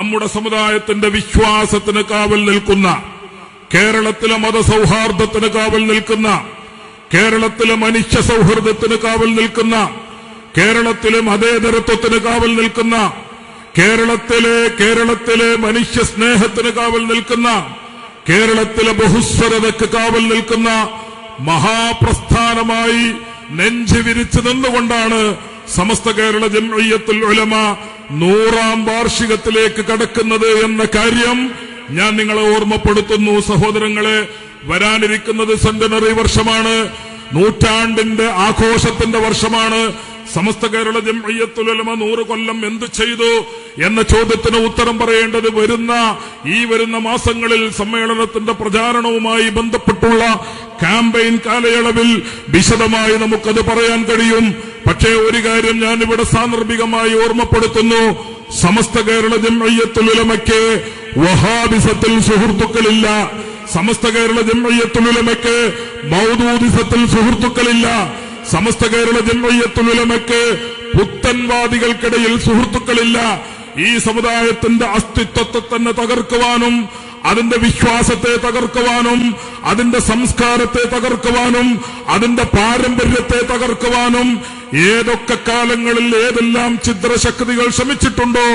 നമ്മുടെ സമുദായത്തിന്റെ വിശ്വാസത്തിന് കാവൽ നിൽക്കുന്ന കേരളത്തിലെ മതസൗഹാർദ്ദത്തിന് കാവൽ നിൽക്കുന്ന കേരളത്തിലെ മനുഷ്യ സൗഹൃദത്തിന് കാവൽ നിൽക്കുന്ന കേരളത്തിലെ മതേതരത്വത്തിന് കാവൽ നിൽക്കുന്ന കേരളത്തിലെ കേരളത്തിലെ മനുഷ്യ സ്നേഹത്തിന് കാവൽ നിൽക്കുന്ന കേരളത്തിലെ ബഹുസ്വരതയ്ക്ക് കാവൽ നിൽക്കുന്ന മഹാപ്രസ്ഥാനമായി നെഞ്ചു വിരിച്ചു നിന്നുകൊണ്ടാണ് സമസ്ത കേരള ജംഇയ്യത്തുൽ ഉലമ നൂറാം വാർഷികത്തിലേക്ക് കടക്കുന്നത് എന്ന കാര്യം ഞാൻ നിങ്ങളെ ഓർമ്മപ്പെടുത്തുന്നു സഹോദരങ്ങളെ. വരാനിരിക്കുന്നത് സെന്റനറി വർഷമാണ്. നൂറ്റാണ്ടിന്റെ ആഘോഷത്തിന്റെ വർഷമാണ്. സമസ്ത കേരള ജംഇയ്യത്തുൽ ഉലമ നൂറ് കൊല്ലം എന്ത് ചെയ്തു എന്ന ചോദ്യത്തിന് ഉത്തരം പറയേണ്ടത് വരുന്ന ഈ വരുന്ന മാസങ്ങളിൽ സമ്മേളനത്തിന്റെ പ്രചാരണവുമായി ബന്ധപ്പെട്ടുള്ള ക്യാമ്പയിൻ കാലയളവിൽ വിശദമായി നമുക്കത് പറയാൻ കഴിയും. പക്ഷേ ഒരു കാര്യം ഞാൻ ഇവിടെ സാന്ദർഭികമായി ഓർമ്മപ്പെടുത്തുന്നു. സമസ്ത കേരള ജംഇയ്യത്തുൽ ഉലമയ്ക്ക് വഹാബിസത്തിൽ സുഹൃത്തുക്കളില്ല. സമസ്ത കേരള ജംഇയ്യത്തുൽ ഉലമയ്ക്ക് മൗദൂദിസത്തിൽ സുഹൃത്തുക്കളില്ല. സമസ്ത കേരള ജംഅയ്യത്തുലമയ്ക്ക് പുത്തൻവാദികൾക്കിടയിൽ സുഹൃത്തുക്കളില്ല. ഈ സമുദായത്തിന്റെ അസ്തിത്വത്തെ തന്നെ തകർക്കുവാനും അതിന്റെ വിശ്വാസത്തെ തകർക്കുവാനും അതിന്റെ സംസ്കാരത്തെ തകർക്കുവാനും അതിന്റെ പാരമ്പര്യത്തെ തകർക്കുവാനും ഏതൊക്കെ കാലങ്ങളിൽ ഏതെല്ലാം ഛിദ്രശക്തികൾ ശ്രമിച്ചിട്ടുണ്ടോ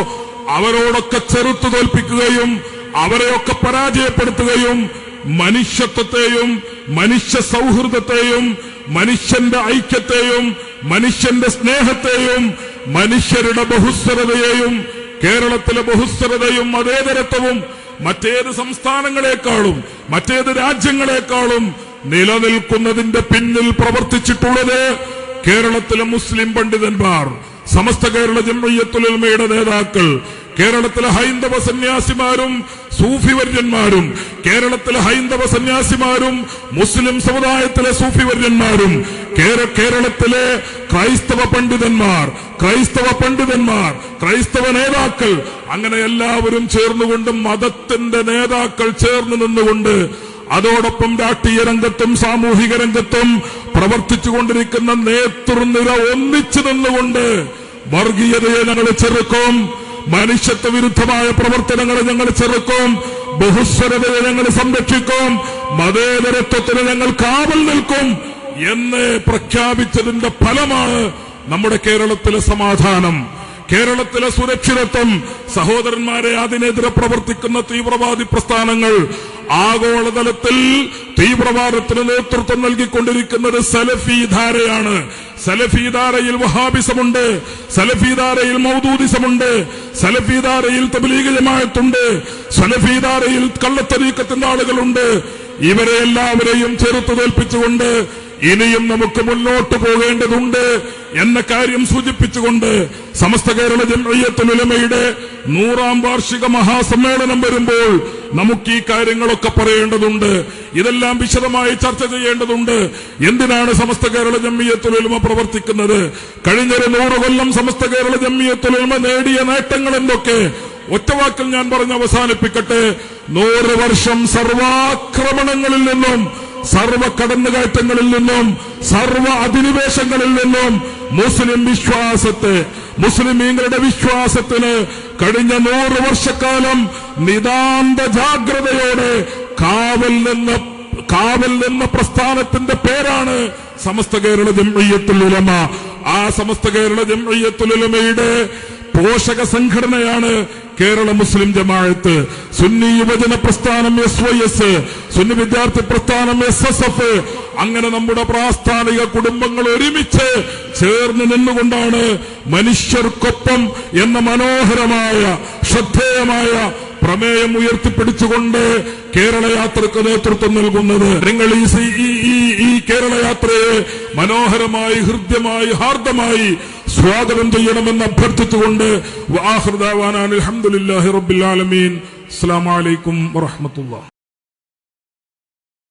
അവരോടൊക്കെ ചെറുത്തു തോൽപ്പിക്കുകയും അവരെയൊക്കെ പരാജയപ്പെടുത്തുകയും മനുഷ്യത്വത്തെയും മനുഷ്യ സൗഹൃദത്തെയും മനുഷ്യന്റെ ഐക്യത്തെയും മനുഷ്യന്റെ സ്നേഹത്തെയും മനുഷ്യരുടെ ബഹുസ്വരതയെയും കേരളത്തിലെ ബഹുസ്വരതയും മതേതരത്വവും മറ്റേത് സംസ്ഥാനങ്ങളെക്കാളും മറ്റേത് രാജ്യങ്ങളെക്കാളും നിലനിൽക്കുന്നതിന്റെ പിന്നിൽ പ്രവർത്തിച്ചിട്ടുള്ളത് കേരളത്തിലെ മുസ്ലിം പണ്ഡിതന്മാർ സമസ്ത കേരള ജംഇയ്യത്തുലമയുടെ നേതാക്കൾ കേരളത്തിലെ ഹൈന്ദവ സന്യാസിമാരും സൂഫിവര്യന്മാരും കേരളത്തിലെ ഹൈന്ദവ സന്യാസിമാരും മുസ്ലിം സമുദായത്തിലെ സൂഫിവര്യന്മാരും കേര- കേരളത്തിലെ ക്രൈസ്തവ പണ്ഡിതന്മാർ ക്രൈസ്തവ പണ്ഡിതന്മാർ ക്രൈസ്തവ നേതാക്കൾ അങ്ങനെ എല്ലാവരും ചേർന്നുകൊണ്ട് മതത്തിന്റെ നേതാക്കൾ ചേർന്ന് നിന്നുകൊണ്ട് അതോടൊപ്പം രാഷ്ട്രീയ രംഗത്തും സാമൂഹിക രംഗത്തും പ്രവർത്തിച്ചുകൊണ്ടിരിക്കുന്ന നേതൃനിര ഒന്നിച്ചു നിന്നുകൊണ്ട് വർഗീയതയെ ഞങ്ങൾ ചെറുക്കും. മനുഷ്യത്വ വിരുദ്ധമായ പ്രവർത്തനങ്ങളെ ഞങ്ങൾ ചെറുക്കും. ബഹുസ്വരതയെ ഞങ്ങൾ സംരക്ഷിക്കും. മതേതരത്വത്തിന് ഞങ്ങൾ കാവൽ നിൽക്കും എന്ന് പ്രഖ്യാപിച്ചതിന്റെ ഫലമാണ് നമ്മുടെ കേരളത്തിലെ സമാധാനം. കേരളത്തിലെ സുരക്ഷിതത്വം സഹോദരന്മാരെ അതിനെതിരെ പ്രവർത്തിക്കുന്ന തീവ്രവാദി പ്രസ്ഥാനങ്ങൾ ആഗോളതലത്തിൽ തീവ്രവാദത്തിന് നേതൃത്വം നൽകിക്കൊണ്ടിരിക്കുന്നത് സലഫി ധാരയിൽ വഹാബിസമുണ്ട്. സലഫി ധാരയിൽ മൗദൂദിസമുണ്ട്. സലഫി ധാരയിൽ തബലീകജമായത്തുണ്ട് സലഫി ധാരയിൽ കള്ളത്തരീക്കത്തിന്റെ ആളുകളുണ്ട്. ഇവരെ എല്ലാവരെയും ചെറുത്തു തോൽപ്പിച്ചുകൊണ്ട് ഇനിയും നമുക്ക് മുന്നോട്ട് പോകേണ്ടതുണ്ട് എന്ന കാര്യം സൂചിപ്പിച്ചുകൊണ്ട് സമസ്ത കേരള ജംഇയ്യത്തുൽ ഉലമയുടെ നൂറാം വാർഷിക മഹാസമ്മേളനം വരുമ്പോൾ നമുക്ക് ഈ കാര്യങ്ങളൊക്കെ പറയേണ്ടതുണ്ട്. ഇതെല്ലാം വിശദമായി ചർച്ച ചെയ്യേണ്ടതുണ്ട്. എന്തിനാണ് സമസ്ത കേരള ജമ്മിയ ഉലമ പ്രവർത്തിക്കുന്നത്? കഴിഞ്ഞൊരു നൂറ് കൊല്ലം സമസ്ത കേരള ജമ്മിയ ഉലമ നേടിയ നേട്ടങ്ങൾ എന്തൊക്കെ? ഒറ്റവാക്കിൽ ഞാൻ പറഞ്ഞ് അവസാനിപ്പിക്കട്ടെ. നൂറ് വർഷം സർവാക്രമണങ്ങളിൽ നിന്നും സർവ കടന്നുകയറ്റങ്ങളിൽ നിന്നും സർവ അധിനിവേശങ്ങളിൽ നിന്നും മുസ്ലിം വിശ്വാസത്തെ മുസ്ലിമീങ്ങളുടെ വിശ്വാസത്തിന് കഴിഞ്ഞ നൂറ് വർഷക്കാലം നിതാന്ത ജാഗ്രതയോടെ കാവൽ എന്ന കാവൽ നിന്ന പ്രസ്ഥാനത്തിന്റെ പേരാണ് സമസ്ത കേരള ജംഇയ്യത്തുൽ ഉലമ. ആ സമസ്ത കേരള ജംഇയ്യത്തുൽ ഉലമയുടെ പോഷക സംഘടനയാണ് കേരള മുസ്ലിം ജമാഅത്ത്. സുന്നി യുവജന പ്രസ്ഥാനം എസ് വൈ എസ് സുന്നി വിദ്യാർത്ഥി പ്രസ്ഥാനം എസ് എസ് എഫ്. അങ്ങനെ നമ്മുടെ പ്രാസ്ഥാനിക കുടുംബങ്ങൾ ഒരുമിച്ച് ചേർന്ന് നിന്നുകൊണ്ടാണ് മനുഷ്യർക്കൊപ്പം എന്ന മനോഹരമായ ശ്രദ്ധേയമായ പ്രമേയം ഉയർത്തിപ്പിടിച്ചുകൊണ്ട് കേരള യാത്രയ്ക്ക് നേതൃത്വം നൽകുന്നത്. നിങ്ങൾ ഈ കേരള യാത്രയെ മനോഹരമായി ഹൃദ്യമായി ഹാർദമായി സ്വാഗതം ചെയ്യണമെന്ന് അഭ്യർത്ഥിച്ചുകൊണ്ട് അലഹമുല്ലാഹി റബ്ബിൽ ആലമീൻ. അസ്സലാമു അലൈക്കും വറഹ്മത്തുള്ളാഹി.